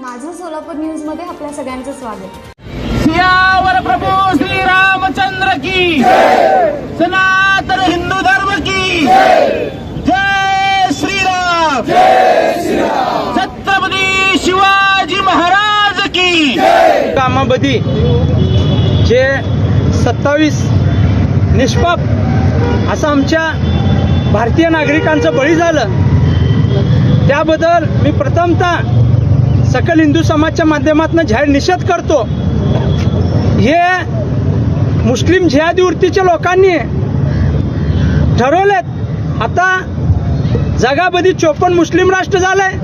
माझं सोलापूर न्यूजमध्ये आपल्या सगळ्यांचं स्वागत. सियावर प्रभू श्री रामचंद्र की सनातन हिंदू धर्म की जय! श्रीराम! छत्रपती शिवाजी महाराज की कामामध्ये जे सत्तावीस निष्पाप असं आमच्या भारतीय नागरिकांचं बळी झालं. त्याबद्दल मी प्रथमतः सकल हिंदू समाजच्या माध्यमातून जाहीर निषेध करतो. हे मुस्लिम जिहादी वृत्तीच्या लोकांनी ठरवलेत. आता जगामध्ये चोपन्न मुस्लिम राष्ट्र झालंय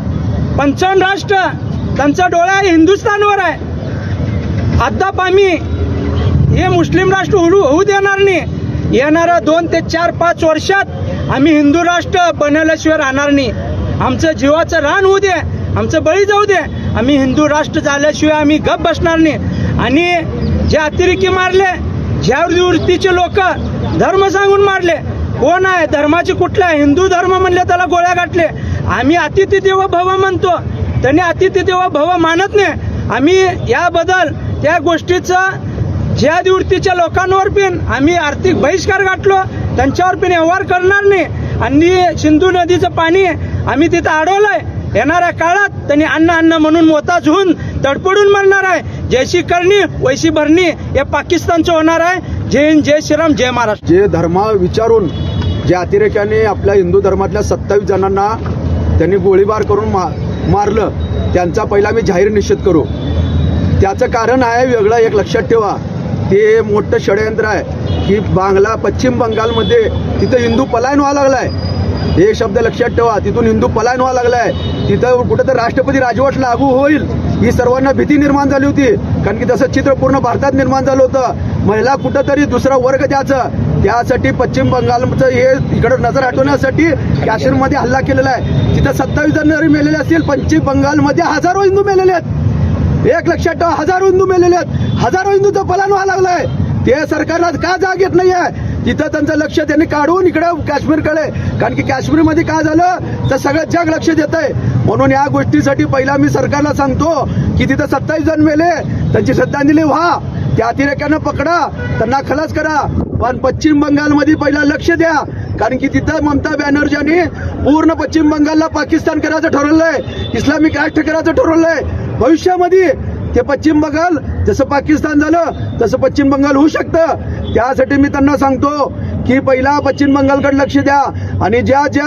पंचावन्न राष्ट्र त्यांचा डोळा हिंदुस्थानवर आहे. अद्याप आम्ही हे मुस्लिम राष्ट्र होऊ होऊ देणार नाही. येणाऱ्या दोन ते चार पाच वर्षात आम्ही हिंदू राष्ट्र बनवल्याशिवाय राहणार नाही. आमचं जीवाचं रान होऊ दे. आमचं बळी जाऊ दे. आम्ही हिंदू राष्ट्र झाल्याशिवाय आम्ही गप बसणार नाही. आणि जे अतिरेकी मारले ज्या वृत्तीचे लोक धर्म सांगून मारले कोण आहे? धर्माचे कुठला आहे? हिंदू धर्म म्हणले त्याला गोळ्या गाठले आम्ही अतिथी देव भव म्हणतो. त्यांनी अतिथी देव भव मानत नाही. आम्ही याबद्दल त्या गोष्टीचं ज्या वृत्तीच्या लोकांवर पण आम्ही आर्थिक बहिष्कार गाठलो त्यांच्यावर पण व्यवहार करणार नाही. आणि सिंधू नदीचं पाणी आम्ही तिथं अडवलंय. येणाऱ्या काळात त्यांनी अन्न अन्न म्हणून मोताज होऊन तडपडून मरणार आहे. जैशी करणी वैशी भरणी हे पाकिस्तानचं होणार आहे. जय हिंद जय श्रीराम जय महाराष्ट्र. जे धर्मा विचारून ज्या अतिरेक्याने आपल्या हिंदू धर्मातल्या सत्तावीस जणांना त्यांनी गोळीबार करून मा मारलं त्यांचा पहिला मी जाहीर निषेध करू. त्याचं कारण आहे वेगळं एक लक्षात ठेवा. ते मोठं षडयंत्र आहे की बांगला पश्चिम बंगालमध्ये तिथं हिंदू पलायन व्हायला लागलाय. हे शब्द लक्षात ठेवा तिथून हिंदू पलायन व्हायला लागलाय. तिथं कुठं तर राष्ट्रपती राजवट लागू होईल. ही सर्वांना भीती निर्माण झाली होती. कारण की तसं चित्र पूर्ण भारतात निर्माण झालं होतं. महिला कुठंतरी दुसरा वर्ग द्यायचं. त्यासाठी पश्चिम बंगालचं हे इकडं नजर हटवण्यासाठी काश्मीरमध्ये हल्ला केलेला आहे. तिथं सत्तावीस जण मेलेले असतील पश्चिम बंगालमध्ये हजारो हिंदू मेलेले आहेत. एक लक्षात ठेवा हजारो हिंदू मेलेले आहेत. हजारो हिंदूचं पलान व्हायला लागलंय. ते सरकारला का जाग येत नाही आहे तिथं त्यांचं लक्ष त्यांनी काढून इकडं काश्मीरकडे. कारण की काश्मीरमध्ये काय झालं? तर सगळं जग लक्ष देत आहे म्हणून या गोष्टीसाठी पहिला मी सरकारला सांगतो की तिथं सत्तावीस जण मेले त्यांची श्रद्धांजली व्हा. त्या अतिरेक्यांना पकडा त्यांना खलास करा. पण पश्चिम बंगालमध्ये पहिला लक्ष द्या. कारण की तिथं ममता बॅनर्जींनी पूर्ण पश्चिम बंगालला पाकिस्तान करायचं ठरवलंय. इस्लामिक राष्ट्र करायचं ठरवलंय. भविष्यामध्ये ते पश्चिम बंगाल जसं पाकिस्तान झालं तसं पश्चिम बंगाल होऊ शकतं. त्यासाठी मी त्यांना सांगतो की पहिला पश्चिम बंगालकडे लक्ष द्या. आणि ज्या ज्या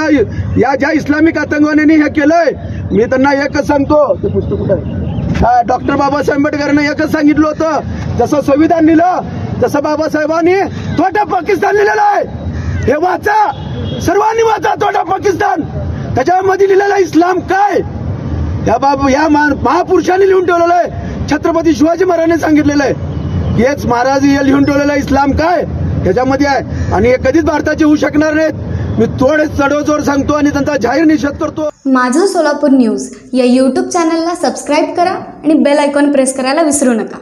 या ज्या इस्लामिक आतंकवाद्यांनी हे केलंय मी त्यांना एकच सांगतो. ते पुस्तक कुठं आहे? डॉक्टर बाबासाहेब आंबेडकरांनी एकच सांगितलं होतं. जसं संविधान लिहिलं तसं बाबासाहेबांनी तोटा पाकिस्तान लिहिलेलं आहे. हे वाचा. सर्वांनी वाचा तोटा पाकिस्तान. त्याच्यामध्ये लिहिलेला इस्लाम काय? या बाब या महापुरुषांनी लिहून ठेवलेलं आहे. छत्रपती शिवाजी महाराजांनी सांगितलेलं आहे. हेच महाराज हे लिहून ठेवलेलं इस्लाम काय? ह्याच्यामध्ये आहे. आणि हे कधीच भारताचे होऊ शकणार नाहीत. मी थोडे चढवजोर सांगतो आणि त्यांचा जाहीर निषेध करतो. माझं सोलापूर न्यूज या यूट्यूब चॅनलला सबस्क्राईब करा आणि बेल आयकॉन प्रेस करायला विसरू नका.